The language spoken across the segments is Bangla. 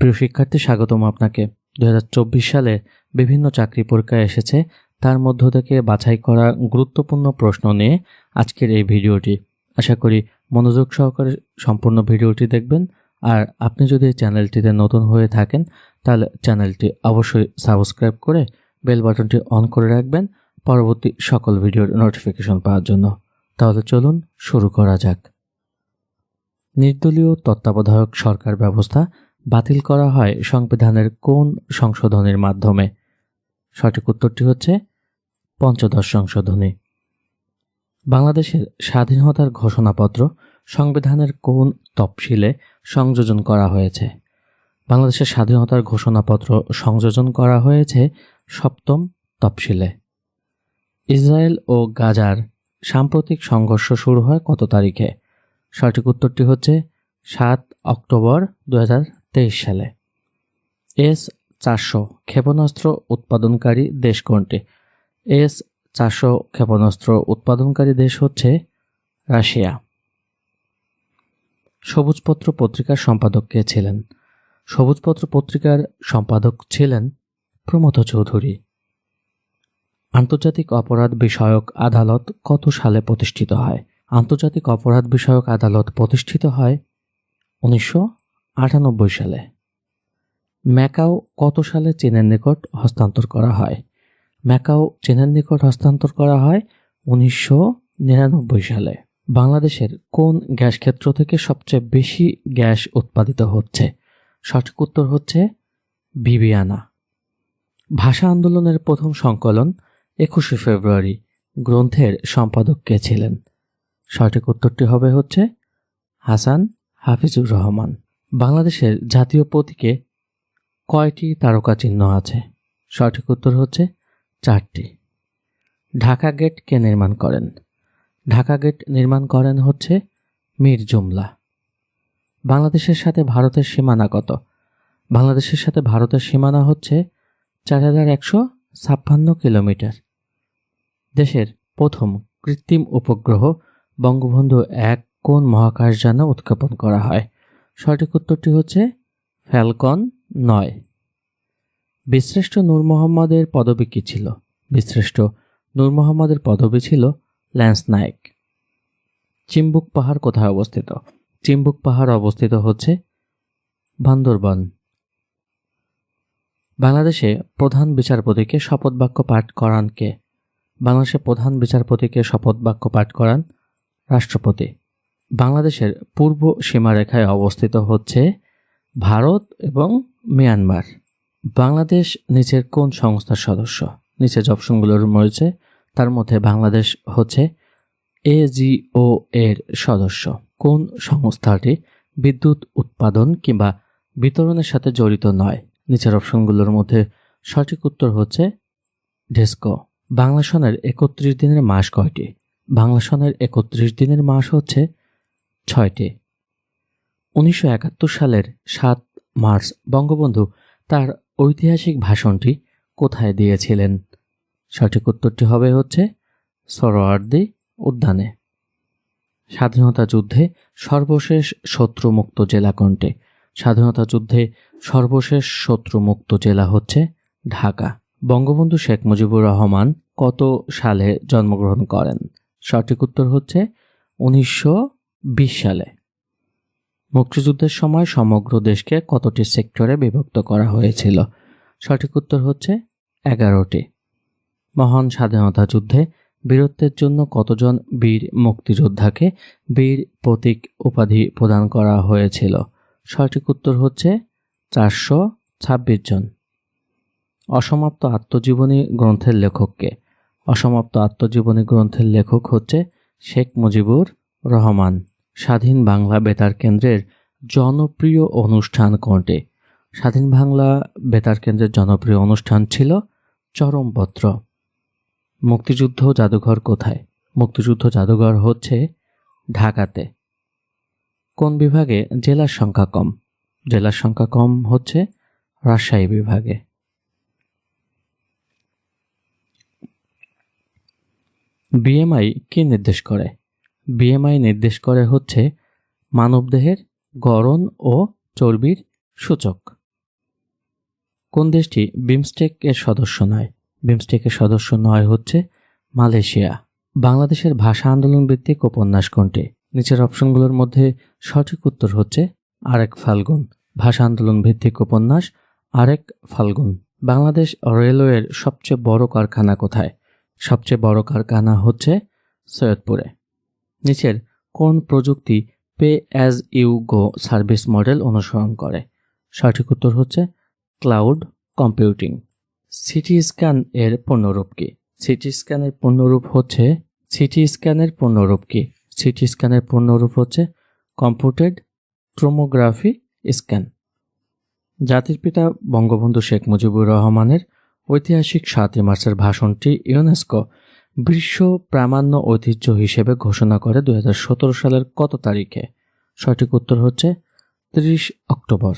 প্রিয় শিক্ষার্থী, স্বাগতম আপনাকে। দু হাজার চব্বিশ সালে বিভিন্ন চাকরি পরীক্ষা এসেছে। তার মধ্য থেকে বাছাই করা গুরুত্বপূর্ণ প্রশ্ন নিয়ে আজকের এই ভিডিওটি। আশা করি মনোযোগ সহকারে সম্পূর্ণ ভিডিওটি দেখবেন। আর আপনি যদি চ্যানেলটিতে নতুন হয়ে থাকেন, তাহলে চ্যানেলটি অবশ্যই সাবস্ক্রাইব করে বেল বাটনটি অন করে রাখবেন পরবর্তী সকল ভিডিওর নোটিফিকেশন পাওয়ার জন্য। তাহলে চলুন শুরু করা যাক। নির্দলীয় তত্ত্বাবধায়ক সরকার ব্যবস্থা বাতিল করা হয় সংবিধানের কোন সংশোধনীর মাধ্যমে? সঠিক উত্তরটি হচ্ছে পঞ্চদশ সংশোধনী। বাংলাদেশের স্বাধীনতার ঘোষণাপত্র সংবিধানের কোন তফসিলে সংযোজন করা হয়েছে? বাংলাদেশের স্বাধীনতার ঘোষণাপত্র সংযোজন করা হয়েছে সপ্তম তফসিলে। ইসরায়েল ও গাজার সাম্প্রতিক সংঘর্ষ শুরু হয় কত তারিখে? সঠিক উত্তরটি হচ্ছে সাত অক্টোবর দু সালে। এস চারশো ক্ষেপণাস্ত্র উৎপাদনকারী দেশ কোনটি? এস চারশো ক্ষেপণাস্ত্র উৎপাদনকারী দেশ হচ্ছে রাশিয়া। সবুজপত্র পত্রিকার সম্পাদক কে ছিলেন? সবুজপত্র পত্রিকার সম্পাদক ছিলেন প্রমথ চৌধুরী। আন্তর্জাতিক অপরাধ বিষয়ক আদালত কত সালে প্রতিষ্ঠিত হয়? আন্তর্জাতিক অপরাধ বিষয়ক আদালত প্রতিষ্ঠিত হয় উনিশশো আটানব্বই সালে। ম্যাকাও কত সালে চীনের নিকট হস্তান্তর করা হয়? ম্যাকাও চীনের নিকট হস্তান্তর করা হয় উনিশশো নিরানব্বই সালে। বাংলাদেশের কোন গ্যাস ক্ষেত্র থেকে সবচেয়ে বেশি গ্যাস উৎপাদিত হচ্ছে? সঠিক উত্তর হচ্ছে বিবিয়ানা। ভাষা আন্দোলনের প্রথম সংকলন একুশে ফেব্রুয়ারি গ্রন্থের সম্পাদক কে ছিলেন? সঠিক উত্তরটি হবে হচ্ছে হাসান হাফিজুর রহমান। বাংলাদেশের জাতীয় প্রতীকে কয়টি তারকা চিহ্ন আছে? সঠিক উত্তর হচ্ছে চারটি। ঢাকা গেট কে নির্মাণ করেন? ঢাকা গেট নির্মাণ করেন হচ্ছে মীর জুমলা। বাংলাদেশের সাথে ভারতের সীমানা কত? বাংলাদেশের সাথে ভারতের সীমানা হচ্ছে চার হাজার একশো ছাপ্পান্ন কিলোমিটার। দেশের প্রথম কৃত্রিম উপগ্রহ বঙ্গবন্ধু এক কোন মহাকাশযানে উৎক্ষেপণ করা হয়? সঠিক উত্তরটি হচ্ছে ফ্যালকন নয়। বিশ্রেষ্ঠ নূর মোহাম্মদের পদবী কী ছিল? বিশ্রেষ্ঠ নূর মোহাম্মদের পদবী ছিল ল্যান্স নায়ক চিম্বুক পাহাড় কোথায় অবস্থিত? চিম্বুক পাহাড় অবস্থিত হচ্ছে বান্দরবান। বাংলাদেশে প্রধান বিচারপতিকে শপথ বাক্য পাঠ করান কে? বাংলাদেশে প্রধান বিচারপতিকে শপথ বাক্য পাঠ করান রাষ্ট্রপতি। বাংলাদেশের পূর্ব সীমারেখায় অবস্থিত হচ্ছে ভারত এবং মিয়ানমার। বাংলাদেশ নিচের কোন সংস্থার সদস্য? নিচে যে অপশনগুলোর রয়েছে। তার মধ্যে বাংলাদেশ হচ্ছে এজিও এর সদস্য। কোন সংস্থাটি বিদ্যুৎ উৎপাদন কিংবা বিতরণের সাথে জড়িত নয়? নিচের অপশনগুলোর মধ্যে সঠিক উত্তর হচ্ছে ডেস্কো। বাংলা সনের একত্রিশ দিনের মাস কয়টি? বাংলা সনের একত্রিশ দিনের মাস হচ্ছে ছয়টি। উনিশশো একাত্তর সালের সাত মার্চ বঙ্গবন্ধু তার ঐতিহাসিক ভাষণটি কোথায় দিয়েছিলেন? সঠিক উত্তরটি হবে হচ্ছে সরোয়ার্দি উদ্যানে। স্বাধীনতা যুদ্ধে সর্বশেষ শত্রুমুক্ত জেলা কোনটি? স্বাধীনতা যুদ্ধে সর্বশেষ শত্রুমুক্ত জেলা হচ্ছে ঢাকা। বঙ্গবন্ধু শেখ মুজিবুর রহমান কত সালে জন্মগ্রহণ করেন? সঠিক উত্তর হচ্ছে উনিশশো সালে। মুক্তিযুদ্ধের সময় সমগ্র দেশকে কতটি সেক্টরে বিভক্ত করা হয়েছিল? সঠিক উত্তর হচ্ছে এগারোটি। মহান স্বাধীনতা যুদ্ধে বীরত্বের জন্য কতজন বীর মুক্তিযোদ্ধাকে বীর প্রতীক উপাধি প্রদান করা হয়েছিল? সঠিক উত্তর হচ্ছে চারশো ছাব্বিশ জন। অসমাপ্ত আত্মজীবনী গ্রন্থের লেখককে। অসমাপ্ত আত্মজীবনী গ্রন্থের লেখক হচ্ছে শেখ মুজিবুর রহমান। স্বাধীন বাংলা বেতার কেন্দ্রের জনপ্রিয় অনুষ্ঠান কোনটি? স্বাধীন বাংলা বেতার কেন্দ্রের জনপ্রিয় অনুষ্ঠান ছিল চরমপত্র। মুক্তিযুদ্ধ জাদুঘর কোথায়? মুক্তিযুদ্ধ জাদুঘর হচ্ছে ঢাকাতে। কোন বিভাগে? জেলার সংখ্যা কম। জেলার সংখ্যা কম হচ্ছে রাজশাহী বিভাগে। বিএমআই কি নির্দেশ করে? বিএমআই নির্দেশ করে হচ্ছে মানবদেহের গড়ন ও চর্বির সূচক। কোন দেশটি বিমস্টেক এর সদস্য নয়? বিমস্টেকের সদস্য নয় হচ্ছে মালয়েশিয়া। বাংলাদেশের ভাষা আন্দোলন ভিত্তিক উপন্যাস কোনটি? নিচের অপশনগুলোর মধ্যে সঠিক উত্তর হচ্ছে আরেক ফাল্গুন। ভাষা আন্দোলন ভিত্তিক উপন্যাস আরেক ফাল্গুন। বাংলাদেশ রেলওয়ের সবচেয়ে বড় কারখানা কোথায়? সবচেয়ে বড় কারখানা হচ্ছে সৈয়দপুরে। নিচের কোন প্রযুক্তি pay as you go service model অনুসরণ করে? সঠিক উত্তর হচ্ছে ক্লাউড কম্পিউটিং। সিটি স্ক্যান এর পূর্ণরূপ কি? সিটি স্ক্যানের পূর্ণরূপ হচ্ছে, সিটি স্ক্যানের পূর্ণরূপ কি? সিটি স্ক্যানের পূর্ণরূপ হচ্ছে কম্পিউটেড ট্রোমোগ্রাফি স্ক্যান। জাতির পিতা বঙ্গবন্ধু শেখ মুজিবুর রহমানের ঐতিহাসিক সাতই মার্চের ভাষণটি ইউনেস্কো বিশ্ব প্রামাণ্য ঐতিহ্য হিসেবে ঘোষণা করে দু হাজার সতেরো সালের কত তারিখে? সঠিক উত্তর হচ্ছে ত্রিশ অক্টোবর।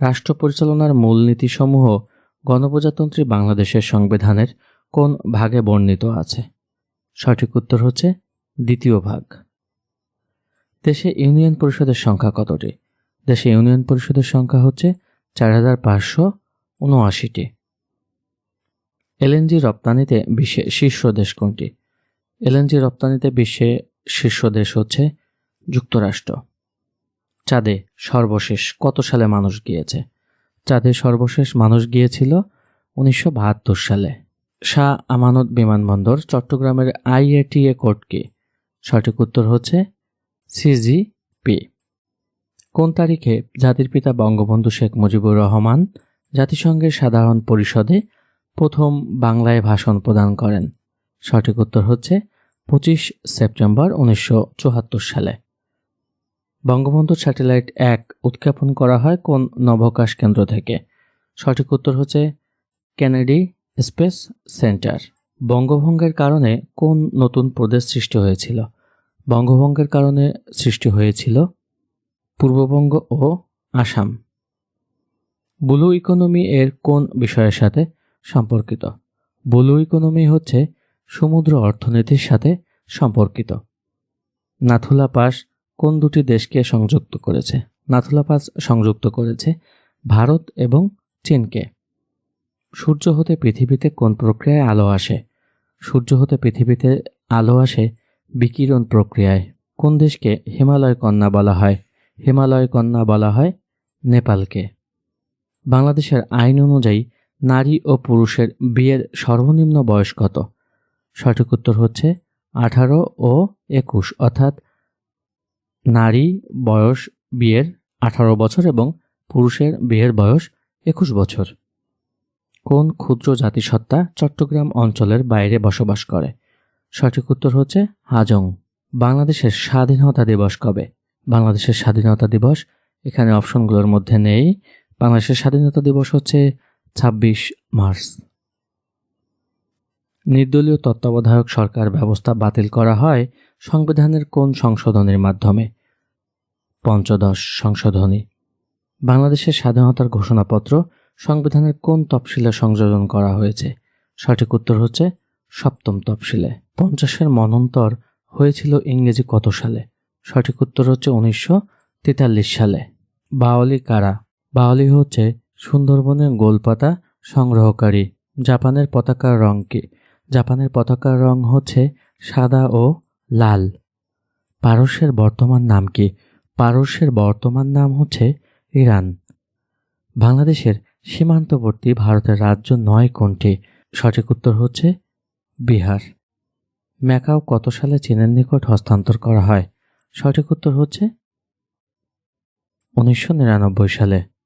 রাষ্ট্র পরিচালনার মূলনীতিসমূহ গণপ্রজাতন্ত্রী বাংলাদেশের সংবিধানের কোন ভাগে বর্ণিত আছে? সঠিক উত্তর হচ্ছে দ্বিতীয় ভাগ। দেশে ইউনিয়ন পরিষদের সংখ্যা কতটি? দেশে ইউনিয়ন পরিষদের সংখ্যা হচ্ছে চার হাজার পাঁচশো উনআশিটি। এলএনজি রপ্তানিতে বিশ্বে শীর্ষ দেশ কোনটি? এলএনজি রপ্তানিতে বিশ্বে শীর্ষ দেশ হচ্ছে যুক্তরাষ্ট্র। চাঁদে সর্বশেষ কত সালে মানুষ গিয়েছে? চাঁদে সর্বশেষ মানুষ গিয়েছিল উনিশশো বাহাত্তর সালে। শাহ আমানত বিমানবন্দর চট্টগ্রামের আইএটিএ কোড কি? সঠিক উত্তর হচ্ছে সিজিপি কোন তারিখে জাতির পিতা বঙ্গবন্ধু শেখ মুজিবুর রহমান জাতিসংঘের সাধারণ পরিষদে প্রথম বাংলায় ভাষণ প্রদান করেন। সঠিক উত্তর হচ্ছে পঁচিশ সেপ্টেম্বর উনিশশো চুয়াত্তর সালে। বঙ্গবন্ধু স্যাটেলাইট এক উৎক্ষেপণ করা হয় কোন নবকাশ কেন্দ্র থেকে? সঠিক উত্তর হচ্ছে কেনেডি স্পেস সেন্টার। বঙ্গভঙ্গের কারণে কোন নতুন প্রদেশ সৃষ্টি হয়েছিল? বঙ্গভঙ্গের কারণে সৃষ্টি হয়েছিল পূর্ববঙ্গ ও আসাম। ব্লু ইকোনমি এর কোন বিষয়ের সাথে সম্পর্কিত। ব্লু ইকোনমি হচ্ছে সমুদ্র অর্থনীতির সাথে সম্পর্কিত। নাথুলা পাস কোন দুটি দেশকে সংযুক্ত করেছে? নাথুলা পাস সংযুক্ত করেছে ভারত এবং চীনকে। সূর্য হতে পৃথিবীতে কোন প্রক্রিয়ায় আলো আসে? সূর্য হতে পৃথিবীতে আলো আসে বিকিরণ প্রক্রিয়ায়। কোন দেশকে হিমালয় কন্যা বলা হয়? হিমালয় কন্যা বলা হয় নেপালকে। বাংলাদেশের আইন অনুযায়ী নারী ও পুরুষের বিয়ের সর্বনিম্ন বয়স কত? সঠিক উত্তর হচ্ছে আঠারো ও একুশ, অর্থাৎ নারী বয়স বিয়ের আঠারো বছর এবং পুরুষের বিয়ের বয়স একুশ বছর। কোন ক্ষুদ্র জাতিসত্তা চট্টগ্রাম অঞ্চলের বাইরে বসবাস করে? সঠিক উত্তর হচ্ছে হাজং। বাংলাদেশের স্বাধীনতা দিবস কবে? বাংলাদেশের স্বাধীনতা দিবস এখানে অপশনগুলোর মধ্যে নেই। বাংলাদেশের স্বাধীনতা দিবস হচ্ছে ছাব্বিশ মার্চ। নির্দলীয় তত্ত্বাবধায়ক সরকার ব্যবস্থা বাতিল করা হয় সংবিধানের কোন সংশোধনীর মাধ্যমে? পঞ্চদশ সংশোধনী। বাংলাদেশের স্বাধীনতার ঘোষণাপত্র সংবিধানের কোন তফসিলে সংযোজন করা হয়েছে? সঠিক উত্তর হচ্ছে সপ্তম তফসিলে। পঞ্চাশের মনন্তর হয়েছিল ইংরেজি কত সালে? সঠিক উত্তর হচ্ছে উনিশশো তেতাল্লিশ সালে। বাওয়ালি কারা? বাওয়ালি হচ্ছে সুন্দরবনের গোলপাতা সংগ্রহকারী। জাপানের পতাকার রং কি? জাপানের পতাকার রং হচ্ছে সাদা ও লাল। পারস্যের বর্তমান নাম কি? পারস্যের বর্তমান নাম হচ্ছে ইরান। বাংলাদেশের সীমান্তবর্তী ভারতের রাজ্য নয় কোনটি? সঠিক উত্তর হচ্ছে বিহার। ম্যাকাও কত সালে চীনের নিকট হস্তান্তর করা হয়? সঠিক উত্তর হচ্ছে উনিশশো নিরানব্বই সালে।